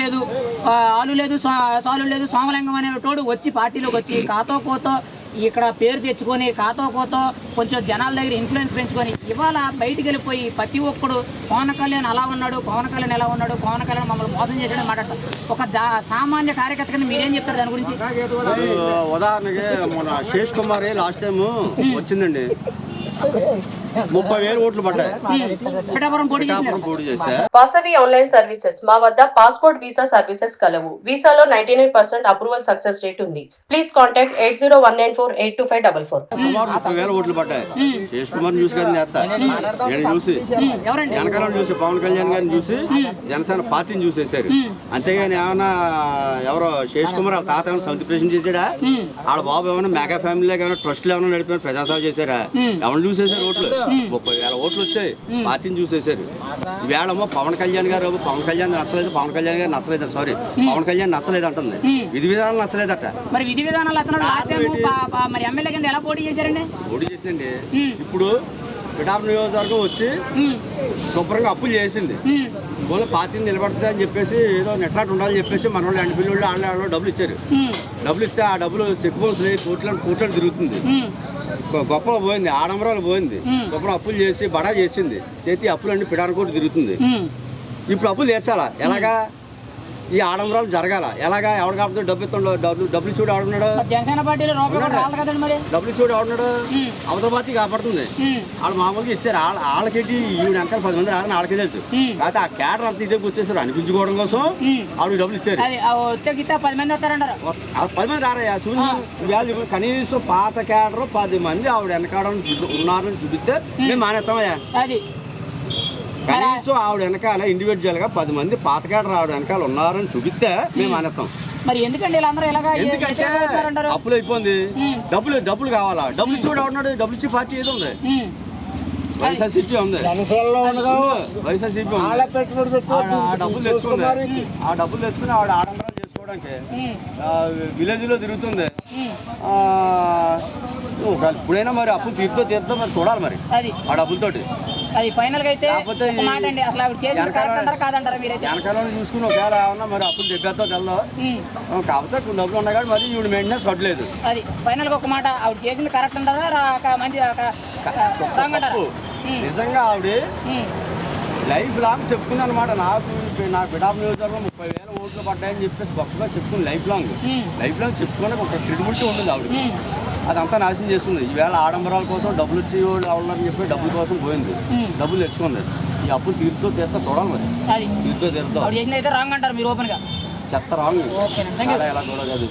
లేదు ఆ, ఆలు లేదు సా- సాలు లేదు సోమలింగం అనే తోడు వచ్చి పార్టీలోకి వచ్చి కాతో కోతో ఇక్కడ పేరు తెచ్చుకొని కాతో కోతో కొంచెం జనాల దగ్గర ఇన్ఫ్లుయెన్స్ పెంచుకొని ఇవాళ బయటికి వెళ్ళిపోయి ప్రతి ఒక్కడు పవన్ కళ్యాణ్ అలా ఉన్నాడు పవన్ కళ్యాణ్ ఎలా ఉన్నాడు పవన్ కళ్యాణ్ మమ్మల్ని మోసం చేసాడని మాట్లాడతారు ఒక సామాన్య కార్యకర్త కింద మీరేం చెప్తారు దాని గురించి? ఉదాహరణకి మన శేష్ కుమార్ లాస్ట్ టైం వచ్చిందండి. ముప్పై వేలు ఓట్లు పడ్డాయి. వాసవి ఆన్లైన్ సర్వీసెస్ మా వద్ద పాస్పోర్ట్ వీసా సర్వీసెస్ కలవు. వీసాలో ninety nine percent approval success rate ఉంది. Please contact eight zero one nine four eight two five double four. సుమారు ముప్పై వేల ఓట్లు పడ్డాయి. శేష్ కుమార్ చూసి గారిని చేస్తా. నేను చూసి వెనకాలను చూసి పవన్ కళ్యాణ్ గారిని చూసి జనసేన పార్టీని చూసేశారు. అంతేగాని ఏమైనా ఎవరో శేష్ కుమార్ వాళ్ళ తాత ఏమైనా సమితి ప్రెసిడెంట్ చేశాడా? వాళ్ళ బాబు ఏమైనా మెగా ఫ్యామిలీ ఏమైనా ట్రస్ట్లు ఏమైనా నడిపిన ప్రజాసేవ చేశారా? ఎవరిని చూసేశారు ఓట్లు? ముప్పై వేల ఓట్లు వచ్చాయి. పార్టీని చూసేశారు. ఈవేళమో పవన్ కళ్యాణ్ గారు పవన్ కళ్యాణ్ నచ్చలేదు పవన్ కళ్యాణ్ గారు నచ్చలేదు సారీ పవన్ కళ్యాణ్ నచ్చలేదు అంటుంది విధి విధానం నచ్చలేదట. మరి విధి విధానాలు మరి ఎమ్మెల్యే కింద ఎలా పోటీ చేశారండి? ఓడి చేసిందండి. ఇప్పుడు పిఠాపు నియోజకవర్గం వచ్చి శుభ్రంగా అప్పులు చేసింది. పోలే పార్టీని నిలబడుతుంది అని చెప్పేసి ఏదో నెట్లాట్ ఉండాలని చెప్పేసి మన వాళ్ళు ఎండ బిల్లు వాళ్ళు వాళ్ళు డబ్బులు ఇచ్చారు. డబ్బులు ఇస్తే ఆ డబ్బులు చెక్ బౌన్స్ కోట్ల కోట్లను తిరుగుతుంది. గొప్పలో పోయింది ఆడంబరాలు పోయింది. శుభ్రం అప్పులు చేసి బడా చేసింది. చేతి అప్పులన్నీ పిడారు కూడా తిరుగుతుంది. ఇప్పుడు అప్పులు తీర్చాలా? ఎలాగా? ఈ ఆడంబరాలు జరగాల. ఎలాగా? ఎవడు కాబట్టి డబ్బు ఇస్తుండో డబ్బులు డబ్బులు చూడు ఎవడున్నాడు? మరి జనసేన పార్టీలో డబ్బులు చూడు ఎవడున్నాడు? ఉమ్, అవతల పార్టీ కాపాడుతుంది. వాళ్ళు మామూలుగా ఇచ్చారు. వాళ్ళ వాళ్ళకేంటి ఈవిడ వెనకాల పది మంది రాదని వాళ్ళకే తెలుసు. కాకపోతే ఆ క్యాటర్ అంతా ఇదే వచ్చేసారు అనిపించుకోవడం కోసం. ఆవిడ డబ్బులు ఇచ్చారు. పది మంది పది మంది చూసి ఇవాళ కనీసం పాత క్యాడర్ పది మంది ఆవిడ వెనకాడని ఉన్నారని చూపిస్తే మేము మానేస్తామయ్యా. కనీసం ఆవిడ వెనకాల ఇండివిజువల్గా పది మంది పాత క్యాడర్ ఆవిడ వెనకాల ఉన్నారని చూపిస్తే మేము మానేస్తాం మరి వీళ్ళందరూ ఇలాగా ఎందుకంటే అప్పులు అయిపోయింది. డబ్బులు డబ్బులు కావాలా? డబ్బులు ఇచ్చి ఉన్నాడు? డబ్బులు ఇచ్చి పార్టీ ఏదో ఉంది. వైఎస్ఆర్సీపీ ఉంది. వైఎస్ఆర్సీపీ ఆ డబ్బులు తెచ్చుకుంది. ఆ డబ్బులు తెచ్చుకుని ఆవిడ ఆడంబరాలు చేసుకోవడానికి విలేజ్లో తిరుగుతుంది. ఇప్పుడైనా మరి అప్పు తీర్తో తీర్తో మరి చూడాలి మరి. ఆ డబ్బులతోటి. అది ఫైనల్గా అయితే మాట అండి అసలు ఆవిడ చేసిన కరెక్ట్ అంటారా కాదంటారా మీరైతే? వెనకాలను చూసుకుని ఒకవేళ ఏమన్నా మరి తెప్పేస్తో తెల్దో? ఉమ్, కాకపోతే డబ్బులు ఉన్నాయి కానీ మరి ఈవిడ మెయింటెనెన్స్ కట్టలేదు అది ఫైనల్గా ఒక మాట ఆవిడ చేసింది కరెక్ట్ అంటారా మంచి రాంగ్ అంటారా? నిజంగా ఆవిడ లైఫ్ లాంగ్ చెప్పుకుంది అనమాట నాకు నా బిడాప్ నియోజకవర్గం ముప్పై వేల ఓట్లు పడ్డాయని చెప్పేసి గొప్పగా చెప్పుకుంది లైఫ్ లాంగ్. లైఫ్ లాంగ్ చెప్పుకోవడానికి ఒక క్రెడిబిలిటీ ఉంటుంది ఆవిడ అదంతా నాశనం చేస్తుంది. ఈవేళ ఆడంబరాల కోసం డబ్బులు వచ్చి వాళ్ళు అవ్వాలని చెప్పి డబ్బుల కోసం పోయింది. డబ్బులు తెచ్చుకుంది. ఈ అప్పులు తీరుతో తీరుతో చూడాలి మరి. తీరుతో తీరుతో రాంగ్ అంటారు మీరు ఓపెన్గా. చెత్త రాంగ్. ఎలా కూడా కాదు.